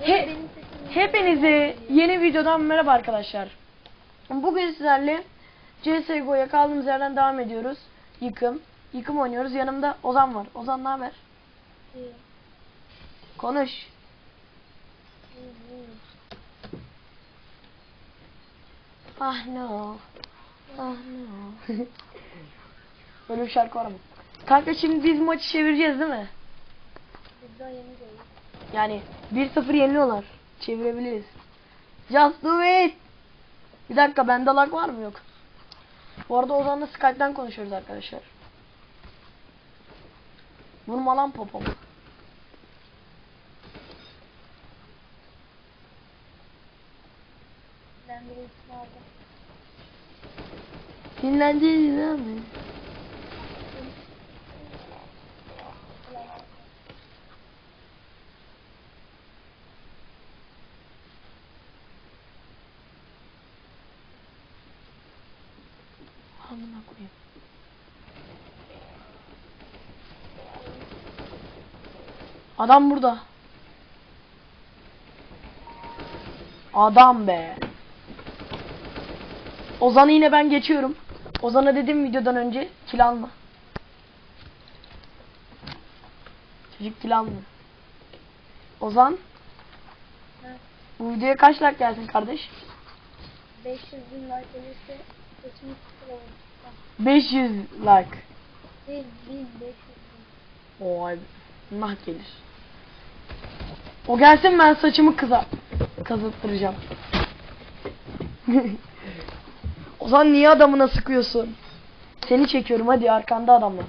He, hepinize yeni videodan merhaba arkadaşlar. Bugün sizlerle CSGO'ya kaldığımız yerden devam ediyoruz. Yıkım. Yıkım oynuyoruz. Yanımda Ozan var. Ozan ne haber? İyi, Konuş. iyi. Ah no. Ah no. Böyle bir şarkı var mı? Kanka şimdi biz maçı çevireceğiz değil mi? Biz daha yeni değil. Yani 1-0 yeniliyorlar. Çevirebiliriz. Just do it. Bir dakika bende lag var mı yok? Bu arada Ozan'la Skype'den konuşuyoruz arkadaşlar. Vurma lan popomu. Bir isim aldım. Dinleneceğiz değil mi? Amına koyayım. Adam burada. Adam be. Ozan'ı yine ben geçiyorum. Ozan'a dedim videodan önce kill alma. Çocuk kill alma. Ozan Ha, bu videoya kaç like gelsin kardeş? 500 bin like gelirse seçimi. Bak, 500 like. Değil, 1500 bin. Oy nah gelir. O gelsin ben saçımı kıza kazıttıracağım. Ozan niye adamına sıkıyorsun? Seni çekiyorum hadi arkanda adamlar.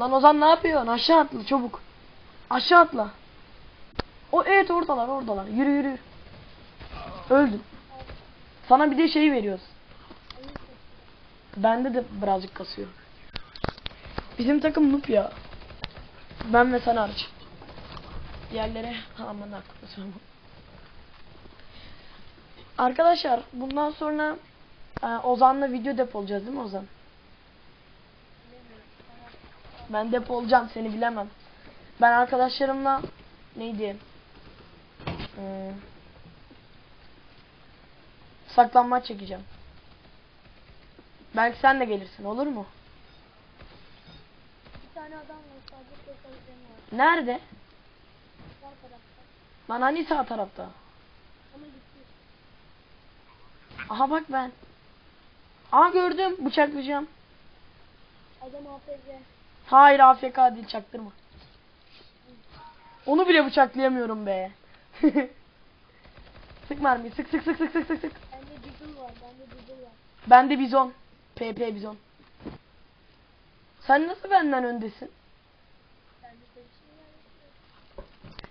Lan Ozan ne yapıyorsun? Aşağı atla çabuk. Aşağı atla. O evet oradalar oradalar. Yürü yürü. Öldün. Sana bir de şey veriyoruz. Bende de birazcık kasıyor. Bizim takım noob ya. Ben ve sen hariç. Diğerlere aman haklısın. Arkadaşlar bundan sonra e, Ozan'la video depolacağız değil mi Ozan? Ben depolacağım seni bilemem. Ben arkadaşlarımla neydi? Hmm, saklanmaç çekeceğim. Belki sen de gelirsin olur mu? Bir tane adam var sadece koşabileceğim var. Nerede? Sağ tarafta. Lan hani sağ tarafta? Ama gitti. Aha bak ben. Aha gördüm bıçaklayacağım. Adam AFC. Hayır AFK değil çaktırma. Onu bile bıçaklayamıyorum be. sık mermi sık sık sık sık sık sık. Bende Deagle var. Bende Deagle var. Bende bizon. PP bizon. Sen nasıl benden öndesin?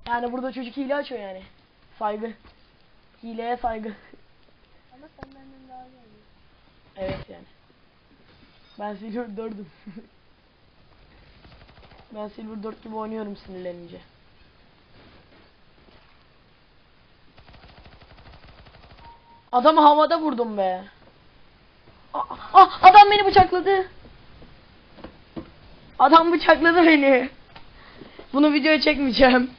Yani burada çocuk hile açıyor yani. Saygı. Hileye saygı. Ama sen benden daha iyi. Evet yani. Ben Silver 4'üm. ben Silver 4 gibi oynuyorum sinirlenince. Adamı havada vurdum be. Ah, adam beni bıçakladı. Adam bıçakladı beni. Bunu videoya çekmeyeceğim.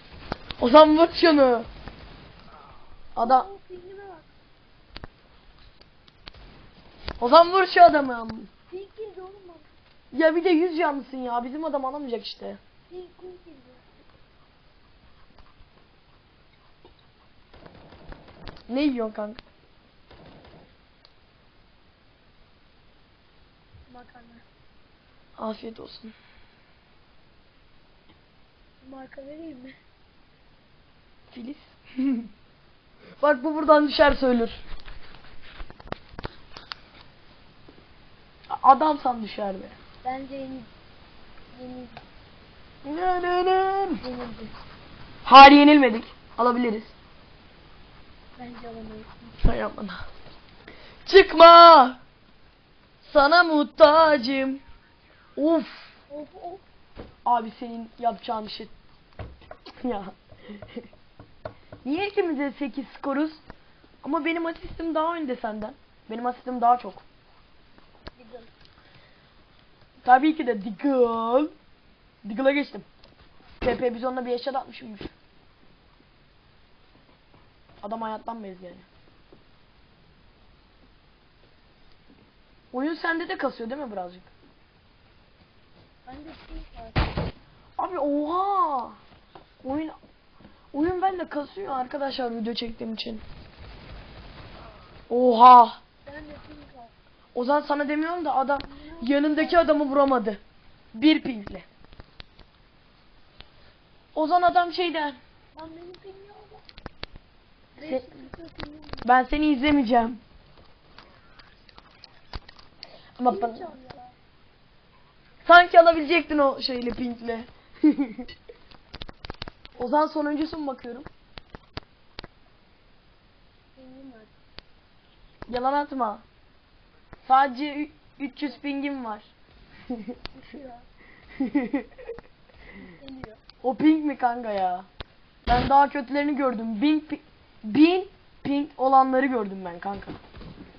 O zaman vur şunu. Adam, o zaman vur şu adamı. Ya bir de yüz canlısın ya. Bizim adam alamayacak işte. Ne yiyorsun kanka? Makarna. Afiyet olsun. Marka vereyim mi? Filiz. Bak bu buradan düşer söylür. Adamsan düşer be. Bence yeni yeni Ne ne ne. yenildi. Hayır yenilmedik. Alabiliriz. Bence alamayız. Hay aman. Çıkma. Sana muhtacım. Uf. Of of. Abi senin yapacağın şey. ya. Niye ikimiz de 8 skoruz? Ama benim asistim daha önde senden. Benim asistim daha çok. Deagle. Tabii ki de Deagle. Deagle'a geçtim. PP biz onunla bir eşya atmışımmış. Adam hayattan bez yani. Oyun sende de kasıyor değil mi birazcık? Var. Abi oha! Oyun oyun bende kasıyor arkadaşlar video çektiğim için. Oha! Ozan sana demiyorum da adam yanındaki adamı vuramadı. Bir pinkle. Ozan adam şeyden. Lan benim pingim oldu. Se- 500 pingim var. Ben seni izlemeyeceğim. Ama ben, sanki alabilecektin o şeyle pinkle. Ozan sonuncusu mu bakıyorum? Yalan atma. Sadece ü- 300 pingim var. O ping mi kanka ya? Ben daha kötülerini gördüm. Bin, bin ping olanları gördüm ben kanka.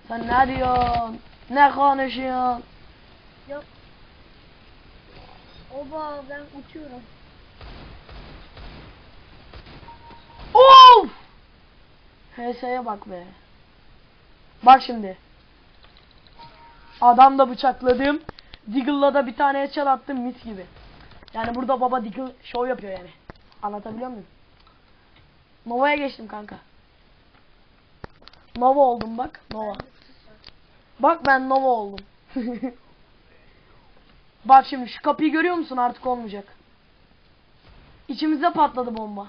Sen ne diyorsun? Ne konuşuyorsun? Yok. Oba ben uçuyorum. Of! HS'ye bak be. Bak şimdi. Adam da bıçakladım. Diggle'la da bir tane headshot attım mis gibi. Yani burada baba Diggle show yapıyor yani. Anlatabiliyor muyum? Nova'ya geçtim kanka. Nova oldum bak. Nova. Bak ben Nova oldum. bak şimdi şu kapıyı görüyor musun artık olmayacak. İçimize patladı bomba.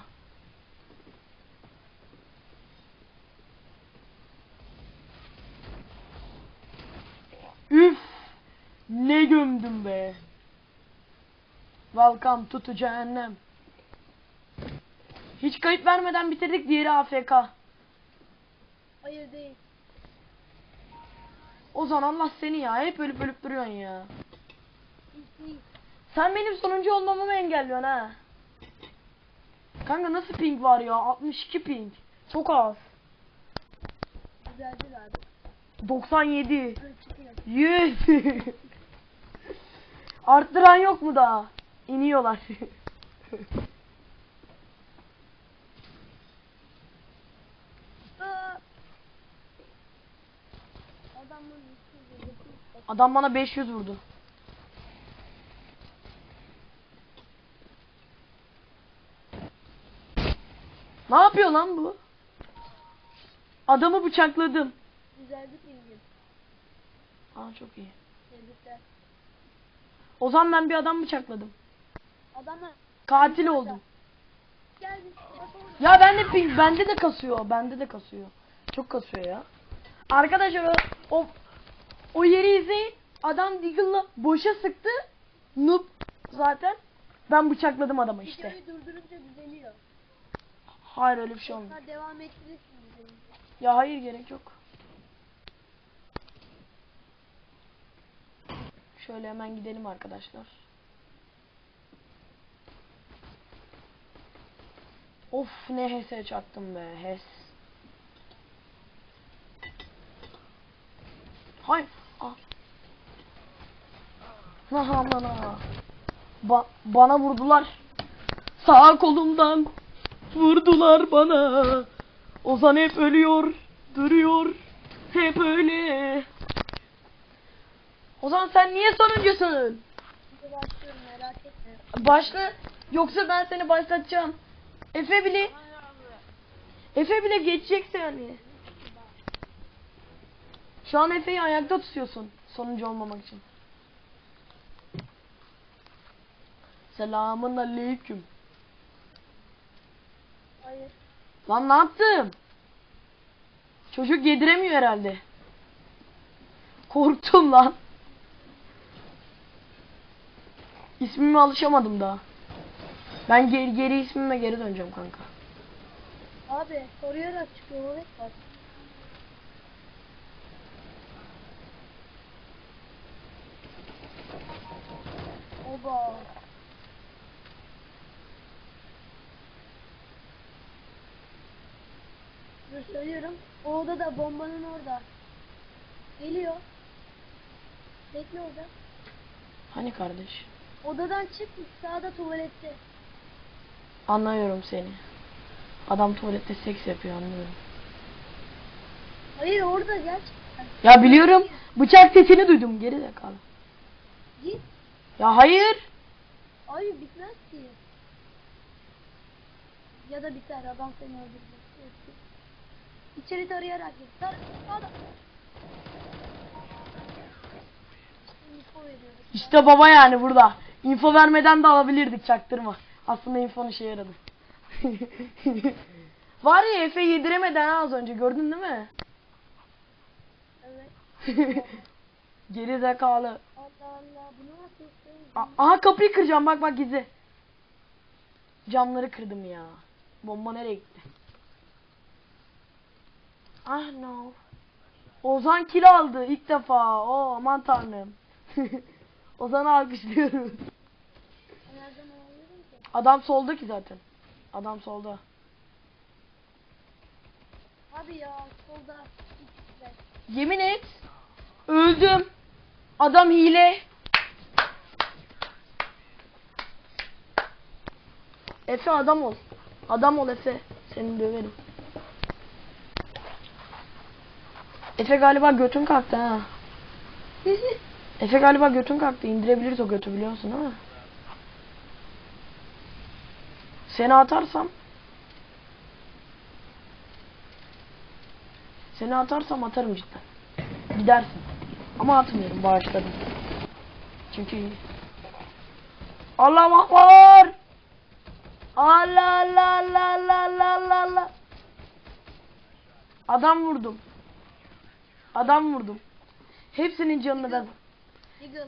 Üf! Ne gömdüm be. Welcome to, cehennem. Hiç kayıt vermeden bitirdik diğeri AFK. Hayır değil. Ozan Allah seni ya hep ölüp ölüp duruyorsun ya. Sen benim sonuncu olmamı mı engelliyorsun ha? Kanka nasıl ping var ya? 62 ping. Çok az. Güzeldi abi. 97. Böyle çıkıyor. 100. Arttıran yok mu daha? İniyorlar. Aa! Adamın üstü vurdu. Adam bana 500 vurdu. Ne yapıyor lan bu? Adamı bıçakladım. Pingim. Aa çok iyi. Tebrikler. O zaman ben bir adam bıçakladım. Adamlar Katil oldum. Bak orada. Ya ben de ping, bende de kasıyor. Bende de kasıyor. Çok kasıyor ya. Arkadaşlar o o, o yeri izleyin. Adam Deagle'la boşa sıktı. Noob zaten. Ben bıçakladım adamı işte. Videoyu durdurunca düzeliyor. Hayır öyle bir şey olmuyor. Ha devam ettirirsiniz. Ya hayır gerek yok. Şöyle hemen gidelim arkadaşlar. Of ne HES çaktım be HES. Hayır. Ah. Aha lan aha. Ba- bana vurdular. Sağ kolumdan vurdular bana. Ozan hep ölüyor, duruyor. Hep öyle. Ozan sen niye sonuncusun? Başlıyorum. Başla. Yoksa ben seni başlatacağım. Efe bile Efe bile geçecek seni. Şu an Efe'yi ayakta tutuyorsun. Sonuncu olmamak için. Selamun aleyküm. Hayır. Lan ne yaptım? Çocuk yediremiyor herhalde. Korktum lan. İsmime alışamadım daha. Ben geri, geri ismime geri döneceğim kanka. Abi koruyarak çıkıyor. Evet bak. Oba. Dur söylüyorum. O oda da bombanın orada. Geliyor. Bekle orada. Hani kardeş? Odadan çık sağda tuvalette. Anlıyorum seni. Adam tuvalette seks yapıyor anlıyorum. Hayır orada gerçekten. Ya biliyorum. Bıçak sesini duydum. Geri zekalı. Git. Ya hayır. Hayır bitmez ki. Ya da biter adam seni öldürecek. İçeri tarayarak git. Sağda. İşte baba yani burada. Info vermeden de alabilirdik çaktırma. Aslında infonun işe yaradı. Var ya Efe yediremeden az önce gördün değil mi? Evet. Geri zekalı. Allah Allah bunu nasıl? A- Aha kapıyı kıracağım bak bak gizli. Camları kırdım ya. Bomba nereye gitti? Ah no. Ozan kill aldı ilk defa. Oo aman tanrım. Ozan'ı alkışlıyoruz. Adam solda ki zaten. Adam solda. Abi ya solda. Yemin et. Öldüm. Adam hile. Efe adam ol. Adam ol Efe. Seni döverim. Efe galiba götün kalktı ha. Efe galiba götün kalktı. İndirebiliriz o götü biliyorsun mi? Seni atarsam Seni atarsam atarım cidden. Gidersin. Ama atmıyorum bağışladım. Çünkü iyi. Allah akbar. Allah Allah Allah Allah Allah Allah Allah. Adam vurdum. Adam vurdum. Hepsinin canını ben. Eagle.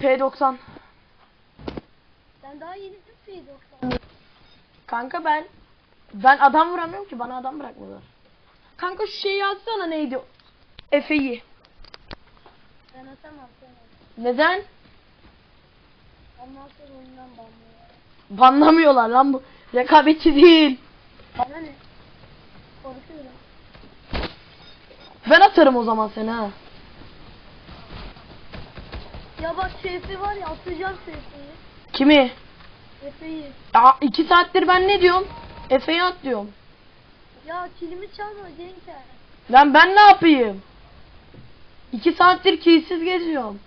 P90. Sen daha yeni bir 90. Kanka ben ben adam vuramıyorum ki bana adam bırakmıyorlar. Kanka şu şeyi yazsana neydi? Efe'yi. Ben atamam seni. Neden? Ondan sonra oyundan banlıyor. Banlamıyorlar lan bu. Rekabetçi değil. Bana ne? Korkuyorum. Ben atarım o zaman seni ha. Ya bak şu Efe var ya atacağım şu Efe'yi. Kimi? Efe'yi. Ya iki saattir ben ne diyorum? Efe'yi at diyorum. Ya kilimi çalma Cenker. Lan ben ne yapayım? İki saattir keyifsiz geziyorum.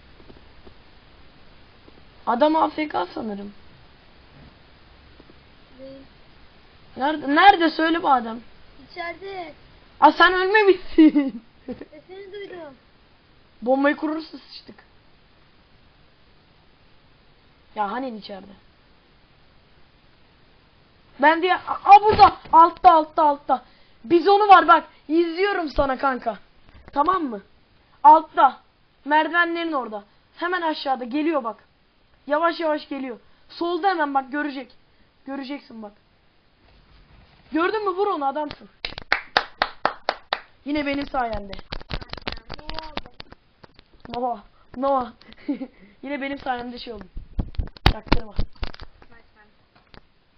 Adam AFK sanırım. Nerede, nerede söyle bu adam? İçeride. Aa sen ölmemişsin. Sesini duydum. Bombayı kurursa sıçtık. Ya hani içeride? Ben diye aa burada altta altta altta. Bizonu var bak izliyorum sana kanka. Tamam mı? Altta. Merdivenlerin orada. Hemen aşağıda geliyor bak. Yavaş yavaş geliyor. Solda hemen bak görecek. Göreceksin bak. Gördün mü vur onu adamsın. Yine benim sayemde. Nova. Nova. Yine benim sayemde şey oldu. Çaktırma.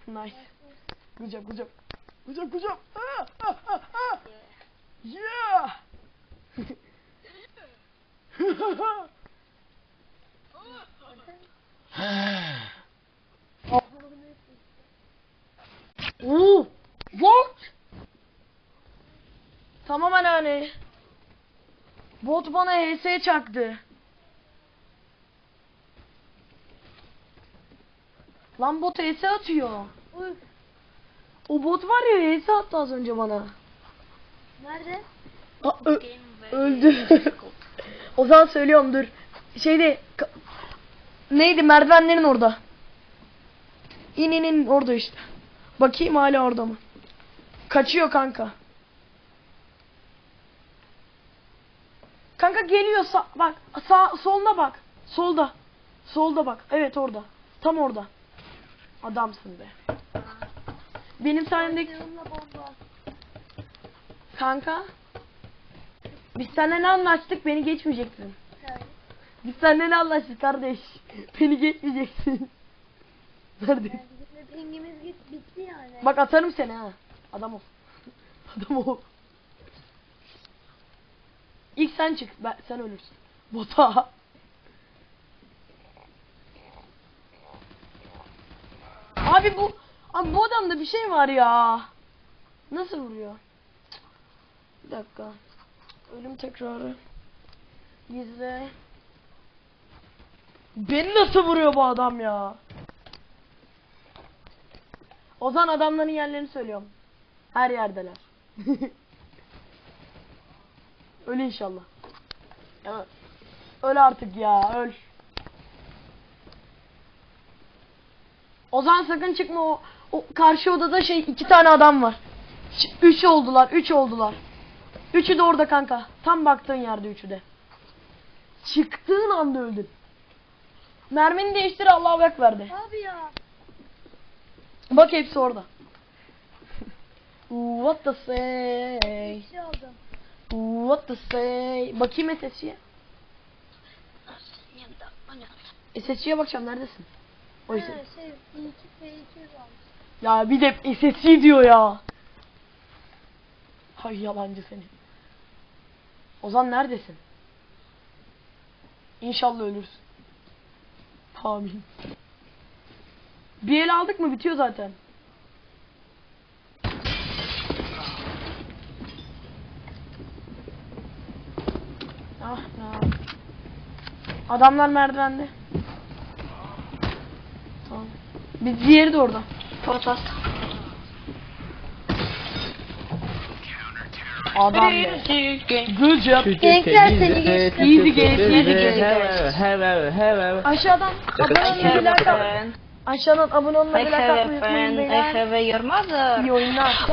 Nice. Good job, good job. Good job, good job. Ah, ah, ah. Yeah. Oo, what? Tamam anneanne. Bot bana HS çaktı. Lan bot HS atıyor. Uf. O bot var ya HS attı az önce bana. Nerede? Aa, öldü. O zaman söylüyorum dur. Şeyde neydi merdivenlerin orada. İn in in orada işte. Bakayım hala orada mı? Kaçıyor kanka. Kanka geliyor sağ bak sağ soluna bak. Solda. Solda bak. Evet orada. Tam orada. Adamsın be. Benim sayemde kanka biz seninle ne anlaştık beni geçmeyeceksin. Yani. Biz seninle ne anlaştık kardeş? Beni geçmeyeceksin. Nerede? Yani pingimiz git bitti yani. Bak atarım seni ha. Adam ol. Adam ol. İlk sen çık. Ben, sen ölürsün. Bota. Abi bu abi bu adamda bir şey var ya. Nasıl vuruyor? Bir dakika. Ölüm tekrarı. Gizle. Beni nasıl vuruyor bu adam ya? Ozan adamların yerlerini söylüyorum. Her yerdeler. öl inşallah. Ya, öl artık ya öl. Ozan sakın çıkma o, o karşı odada şey iki tane adam var. Üç oldular, üç oldular. Üçü de orada kanka. Tam baktığın yerde üçü de. Çıktığın anda öldün. Mermini değiştir Allahu Ekber de. Abi ya. Bak hepsi orada. What to say? Şey aldım. What to say? Bakayım SSC'ye. SSC'ye bakacağım neredesin? O He, SS şey, iyi ki P200 almış. Ya bir de SSC diyor ya. Hay yalancı seni. Ozan neredesin? İnşallah ölürsün. Amin. Bir el aldık mı bitiyor zaten. Ah ne Adamlar merdivende. Tamam. Bir diğeri de orada. Patas. Adam be. Good job. Gençler seni geçti. Easy game, easy game. Have. Aşağıdan abone olmayı like. Aşağıdan abone olmayı like atmayı unutmayın friend. I beyler. have a your mother. İyi oyunlar.